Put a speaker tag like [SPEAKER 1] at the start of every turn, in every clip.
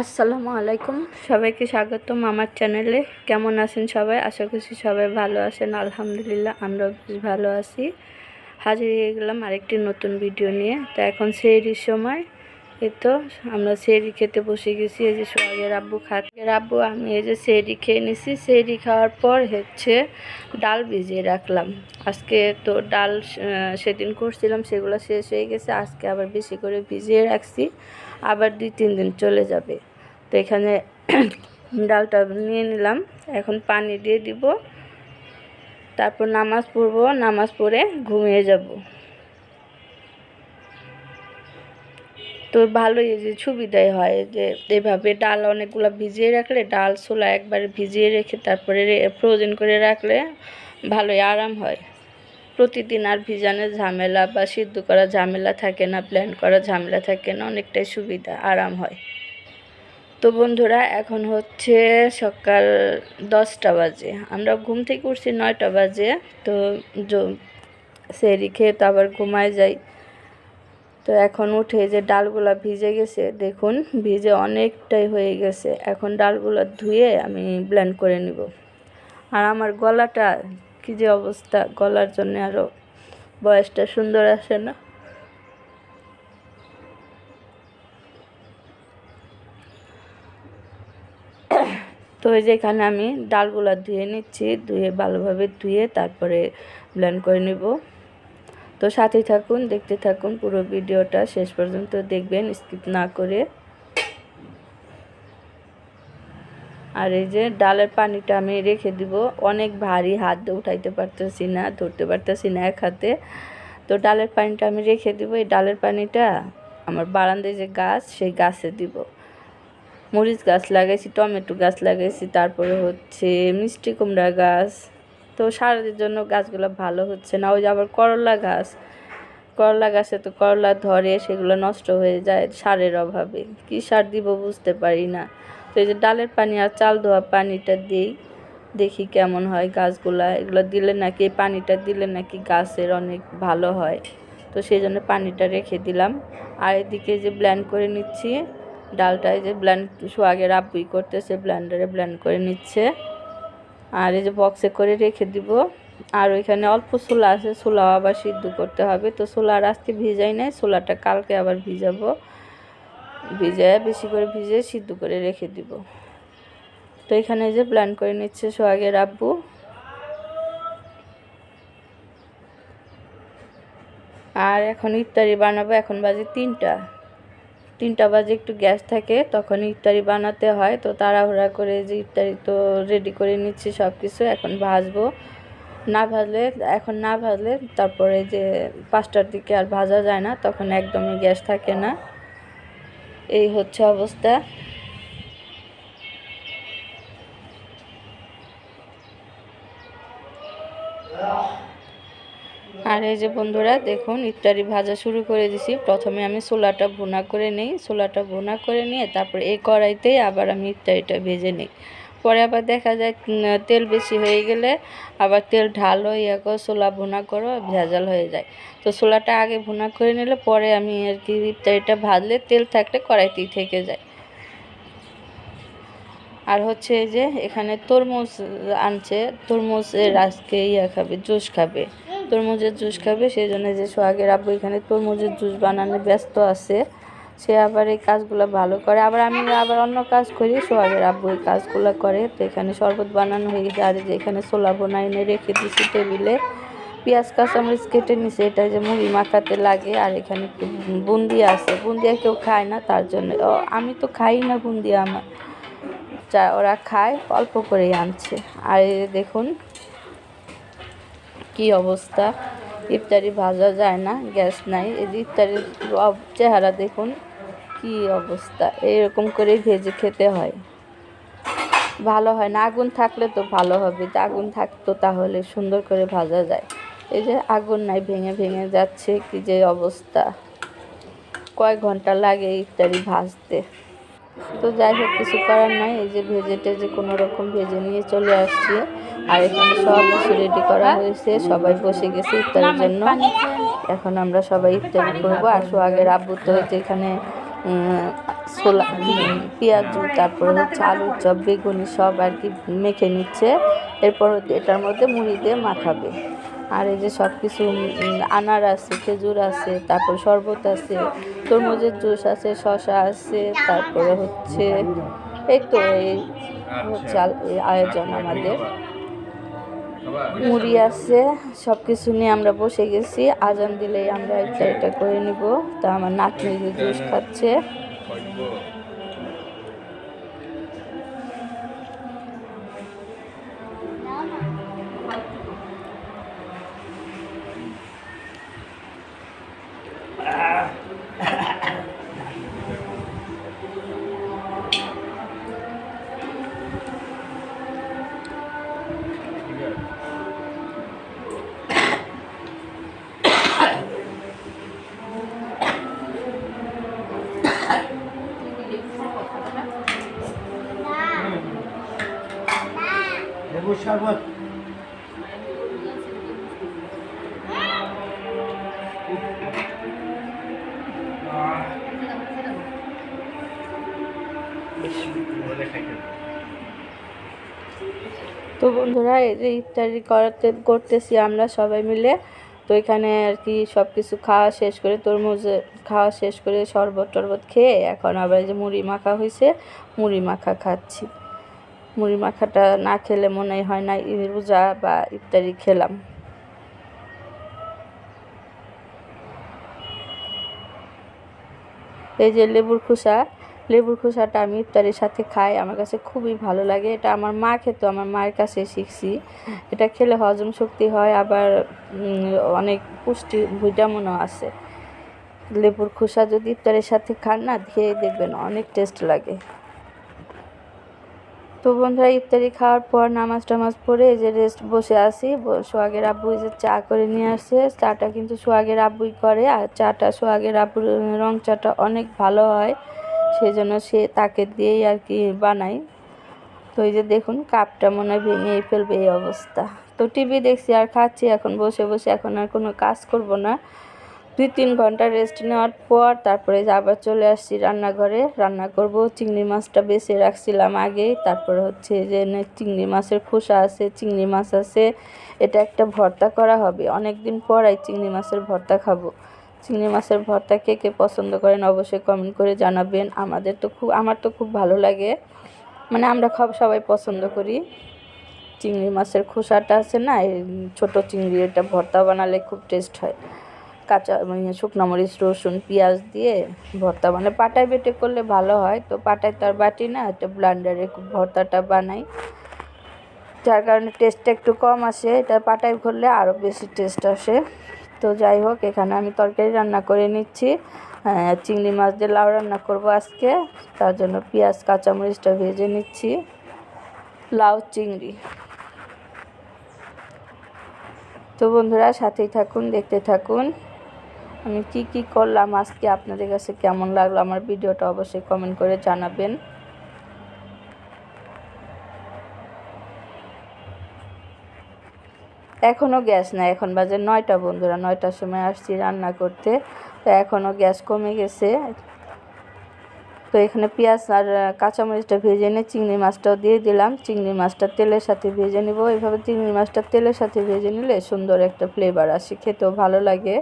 [SPEAKER 1] আসসালামু আলাইকুম। সবাইকে স্বাগতম আমার চ্যানেলে। কেমন আছেন সবাই? আশা করছি সবাই ভালো আছেন। আলহামদুলিল্লাহ, আমরাও বেশ ভালো আছি। হাজির হয়ে গেলাম আরেকটি নতুন ভিডিও নিয়ে। তা এখন সেহরির সময়। এই তো আমরা সেহরি খেতে বসে গেছি। এই যে সোহাগের আব্বু খাতের আব্বু, আমি এই যে সেহরি খেয়ে নিছি। সেহরি খাওয়ার পর হচ্ছে ডাল ভিজিয়ে রাখলাম। আজকে তো ডাল সেদিন করছিলাম, সেগুলো শেষ হয়ে গেছে। আজকে আবার বেশি করে ভিজিয়ে রাখছি। আবার দুই, তিন দিন চলে যাবে। তো এখানে ডালটা নিয়ে নিলাম। এখন পানি দিয়ে দিব। তারপর নামাজ পড়ব, নামাজ পড়ে ঘুমিয়ে যাব। তো ভালোই যে সুবিধাই হয় যে এভাবে ডাল অনেকগুলো ভিজিয়ে রাখলে ডাল ছোলা একবারে ভিজিয়ে রেখে তারপরে ফ্রোজেন করে রাখলে ভালোই আরাম হয়। প্রতিদিন আর ভিজানোর ঝামেলা বা সিদ্ধ করা ঝামেলা থাকে না প্ল্যান করা ঝামেলা থাকে না, অনেকটাই সুবিধা, আরাম হয়। তো বন্ধুরা, এখন হচ্ছে সকাল দশটা বাজে। আমরা ঘুম থেকে উঠছি নয়টা বাজে। তো সেরি খেয়ে তো আবার ঘুমায় যাই। তো এখন উঠে যে ডালগুলা ভিজে গেছে, দেখুন, ভিজে অনেকটাই হয়ে গেছে। এখন ডালগুলো ধুয়ে আমি ব্লেন্ড করে নিব। আর আমার গলাটা কী যে অবস্থা, গলার জন্য আরও বয়সটা সুন্দর আসে না। তো এই যে এখানে আমি ডালগুলা ধুয়ে নিচ্ছি, ধুয়ে ভালোভাবে ধুয়ে তারপরে ব্লেন্ড করে নেব। তো সাথে থাকুন, দেখতে থাকুন, পুরো ভিডিওটা শেষ পর্যন্ত দেখবেন স্কিপ না করে। আর এই যে ডালের পানিটা আমি রেখে দিব, অনেক ভারী হাত উঠাইতে পারতেছি না, ধরতে পারতেছি না এক হাতে। তো ডালের পানিটা আমি রেখে দিব, এই ডালের পানিটা আমার বারান্দায় যে গাছ, সেই গাছে দিব। মরিচ গাছ লাগাইছি, টমেটো গাছ লাগাইছি, তারপরে হচ্ছে মিষ্টি কুমড়া গাছ। তো সারাদের জন্য গাছগুলো ভালো হচ্ছে না, ওই যে আবার করলা গাছ। করলা গাছে তো করলা ধরে, সেগুলো নষ্ট হয়ে যায় সারের অভাবে। কি সার দিব বুঝতে পারি না। তো এই যে ডালের পানি আর চাল ধোয়া পানিটা দিই, দেখি কেমন হয় গাছগুলা। এগুলো দিলে নাকি, এই পানিটা দিলে নাকি গাছের অনেক ভালো হয়। তো সেই জন্য পানিটা রেখে দিলাম। আর এদিকে যে ব্ল্যান্ড করে নিচ্ছি ডালটা এই যে ব্ল্যান্ড সোয়াগের আব্বুই করতেছে ব্ল্যান্ডারে ব্ল্যান্ড করে নিচ্ছে। আর এই যে বক্সে করে রেখে দিব। আর ওইখানে অল্প ছোলা আছে, ছোলাও আবার সিদ্ধ করতে হবে। তো ছোলা আর আজকে ভিজাই নাই, ছোলাটা কালকে আবার ভিজাবো। ভিজে বেশি করে ভিজে সিদ্ধ করে রেখে দিব। তো এখানে যে প্ল্যান করে নিচ্ছে সোহাগের আব্বু। আর এখন ইফতারি বানাবো, এখন বাজে তিনটা। তিনটা বাজে একটু গ্যাস থাকে তখন ইফতারি বানাতে হয়। তো তাড়াহুড়া করে যে ইফতারি তো রেডি করে নিচ্ছি সব কিছু এখন ভাজবো। না ভাজলে, এখন না ভাজলে তারপরে যে পাঁচটার দিকে আর ভাজা যায় না, তখন একদমই গ্যাস থাকে না। এই হচ্ছে অবস্থা। আর এই যে বন্ধুরা, দেখুন, ইফতারি ভাজা শুরু করে দিছি। প্রথমে আমি ছোলাটা ভুনা করে নিই। ছোলাটা ভুনা করে নিয়ে তারপর এই কড়াইতেই আবার আমি ইফতারিটা ভেজে নিই। পরে আবার দেখা যায় তেল বেশি হয়ে গেলে আবার তেল ঢালো, ইয়া করো, ছোলা ভুনা করো, ভেজাল হয়ে যায়। তো ছোলাটা আগে ভুনা করে নিলে পরে আমি আর কি ইফতারিটা ভাজলে তেল থাকলে কড়াইতেই থেকে যায়। আর হচ্ছে যে এখানে তরমুজ আনছে তরমুজের আজকে ইয়া খাবে, জুস খাবে। তরমুজের জুস খাবে, সেই জন্য যে সোহাগের আব্বু এখানে তরমুজের জুস বানানো ব্যস্ত আছে। সে আবার এই কাজগুলো ভালো করে, আবার আমি আবার অন্য কাজ করি, সোহাগের আব্বু এই কাজগুলো করে। তো এখানে শরবত বানানো হয়ে গেছে, আর যে এখানে ছোলা এনে রেখে দিছি টেবিলে। পেঁয়াজ, কাঁচামরিচ কেটে নিছে, এটা যে মুড়ি মাখাতে লাগে, আর এখানে একটু বুন্দিয়া আছে। বুন্দিয়া কেউ খায় না, তার জন্য। আমি তো খাই না বুন্দিয়া আমার। যা ওরা খায়, অল্প করেই আনছে। আর দেখুন, কি অবস্থা। ইফতারি ভাজা যায় না, গ্যাস নাই। এই ইফতারির চেহারা দেখুন, কি অবস্থা। এরকম করেই ভেজে খেতে হয়। ভালো হয় না, আগুন থাকলে তো ভালো হবে। আগুন থাকতো তাহলে সুন্দর করে ভাজা যায়। এই যে আগুন নাই, ভেঙে ভেঙে যাচ্ছে, কি যে অবস্থা। কয়েক ঘণ্টা লাগে ইফতারি ভাজতে। তো যাই হোক কিছু করার নাই। এই যে ভেজে টেজে কোনো রকম ভেজে নিয়ে চলে আসছি। আর এখানে সব কিছু রেডি করা হয়েছে। সবাই বসে গেছে ইফতারের জন্য। এখন আমরা সবাই ইফতারি করব। আর সোহাগের আব্বু তো হচ্ছে এখানে ছোলা পেঁয়াজু তারপরে হচ্ছে আলুর চপ বেগুনি সব আর কি মেখে নিচ্ছে। এরপর এটার মধ্যে মুড়ি দিয়ে মাখাবে। আর এই যে সব কিছু আনার আছে, খেজুর আছে, তারপর শরবত আছে, তরমুজের জুস আছে শশা আছে, তারপরে হচ্ছে এই তো এই হচ্ছে আয়োজন আমাদের। মুড়ি আছে সব কিছু নিয়ে আমরা বসে গেছি। আজান দিলেই আমরা এটা করে নিব। তা আমার নাতনি জুস খাচ্ছে।
[SPEAKER 2] লেবুর শরবত।
[SPEAKER 1] তো বন্ধুরা, এই যে ইফতারি করাতে করতেছি আমরা সবাই মিলে। তো এখানে আর কি সব কিছু খাওয়া শেষ করে তরমুজ খাওয়া শেষ করে শরবত টরবত খেয়ে এখন আবার যে মুড়ি মাখা হয়েছে মুড়ি মাখা খাচ্ছি। মুড়ি মাখাটা না খেলে মনে হয় না রোজা বা ইফতারি খেলাম। এই যে লেবুর খোসা, লেবুর খোসাটা আমি ইফতারির সাথে খাই, আমার কাছে খুবই ভালো লাগে। এটা আমার মা খেতো, আমার মায়ের কাছে শিখছি। এটা খেলে হজম শক্তি হয়, আবার অনেক পুষ্টি ভিটামিনও আছে। লেবুর খোসা যদি ইফতারের সাথে খান না, খেয়ে দেখবেন অনেক টেস্ট লাগে। তো বন্ধুরা, ইফতারি খাওয়ার পর নামাজ টামাজ পড়ে এই যে রেস্ট বসে আসি সোহাগের আব্বু এই যে চা করে নিয়ে আসছে। চাটা কিন্তু সোহাগের আব্বুই করে আর চাটা সোহাগের আব্বুর রং চাটা অনেক ভালো হয় সেই জন্য সে তাকে দিয়েই আর কি বানাই। তো এই যে দেখুন, কাপটা মনে হয় ভেঙেই ফেলবে এই অবস্থা। তো টিভি দেখছি আর খাচ্ছি, এখন বসে বসে এখন আর কোনো কাজ করব না। দুই তিন ঘণ্টা রেস্ট নেওয়ার পর তারপরে আবার চলে আসছি রান্নাঘরে। রান্না করব, চিংড়ি মাছটা বেছে রাখছিলাম আগেই। তারপরে হচ্ছে যে চিংড়ি মাছের খোসা আছে, চিংড়ি মাছ আছে। এটা একটা ভর্তা করা হবে। অনেক দিন পর এই চিংড়ি মাছের ভর্তা খাব। চিংড়ি মাছের ভর্তা কে কে পছন্দ করেন অবশ্যই কমেন্ট করে জানাবেন। আমাদের তো খুব আমার তো খুব ভালো লাগে। মানে আমরা সব সবাই পছন্দ করি। চিংড়ি মাছের খোসাটা আছে না ছোটো চিংড়ি, এটা ভর্তা বানালে খুব টেস্ট হয়। কাঁচা মানে শুকনো মরিচ, রসুন, পেঁয়াজ দিয়ে ভর্তা মানে পাটায় বেটে করলে ভালো হয়, তো পাটায় তো আর বাটি না একটা ব্লান্ডারে ভর্তাটা বানাই। যার কারণে টেস্টটা একটু কম আসে, এটা পাটায় করলে আরও বেশি টেস্ট আসে। তো যাই হোক, এখানে আমি তরকারি রান্না করে নিচ্ছি। চিংড়ি মাছ দিয়ে লাউ রান্না করব আজকে। তার জন্য পেঁয়াজ, কাঁচামরিচটা ভেজে নিচ্ছি। লাউ, চিংড়ি। তো বন্ধুরা, সাথেই থাকুন, দেখতে থাকুন। আমি কি কি করলাম, আজকে আপনাদের কাছে কেমন লাগল আমার ভিডিওটা অবশ্যই কমেন্ট করে জানাবেন। এখনও গ্যাস নাই, এখন বাজে নয়টা বন্ধুরা, নয়টার সময় আসছি রান্না করতে, তো এখনও গ্যাস কমে গেছে। তো এখানে পেঁয়াজ আর কাঁচামরিচটা ভেজে নিয়ে চিংড়ি মাছটাও দিয়ে দিলাম। চিংড়ি মাছটা তেলের সাথে ভেজে নিব। এইভাবে চিংড়ি মাছটা তেলের সাথে ভেজে নিলে সুন্দর একটা ফ্লেভার আসে, খেতেও ভালো লাগে।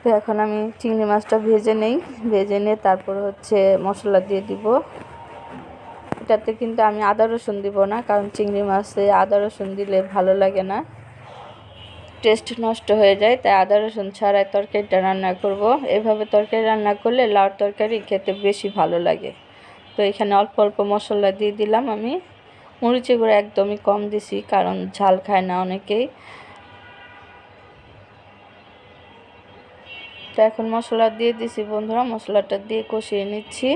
[SPEAKER 1] তো এখন আমি চিংড়ি মাছটা ভেজে নেই। ভেজে নিয়ে তারপর হচ্ছে মশলা দিয়ে দিব। এটাতে কিন্তু আমি আদা রসুন দিব না, কারণ চিংড়ি মাছে আদা রসুন দিলে ভালো লাগে না। টেস্ট নষ্ট হয়ে যায়, তাই আদা রসুন ছাড়াই তরকারিটা রান্না করব। এভাবে তরকারি রান্না করলে লাউর তরকারি খেতে বেশি ভালো লাগে। তো এখানে অল্প অল্প মশলা দিয়ে দিলাম আমি। মরিচের গুঁড়ো একদমই কম দিছি, কারণ ঝাল খায় না অনেকেই। তো এখন মশলা দিয়ে দিছি বন্ধুরা, মশলাটা দিয়ে কষিয়ে নিচ্ছি।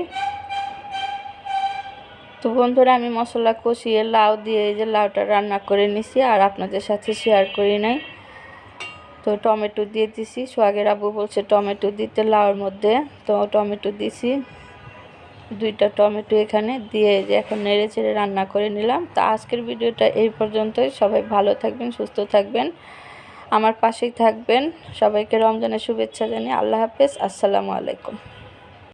[SPEAKER 1] তো বন্ধুরা, আমি মশলা কষিয়ে লাউ দিয়ে এই যে লাউটা রান্না করে নিছি আর আপনাদের সাথে শেয়ার করি নাই। তো টমেটো দিয়ে দিছি, সোহাগের আব্বু বলছে টমেটো দিতে লাউর মধ্যে। তো টমেটো দিছি, দুইটা টমেটো এখানে দিয়ে যে এখন নেড়ে চেড়ে রান্না করে নিলাম। তো আজকের ভিডিওটা এই পর্যন্তই, সবাই ভালো থাকবেন, সুস্থ থাকবেন। আমার পাশেই থাকবেন। সবাইকে রমজানের শুভেচ্ছা জানিয়ে আল্লাহ হাফেজ। আসসালামু আলাইকুম।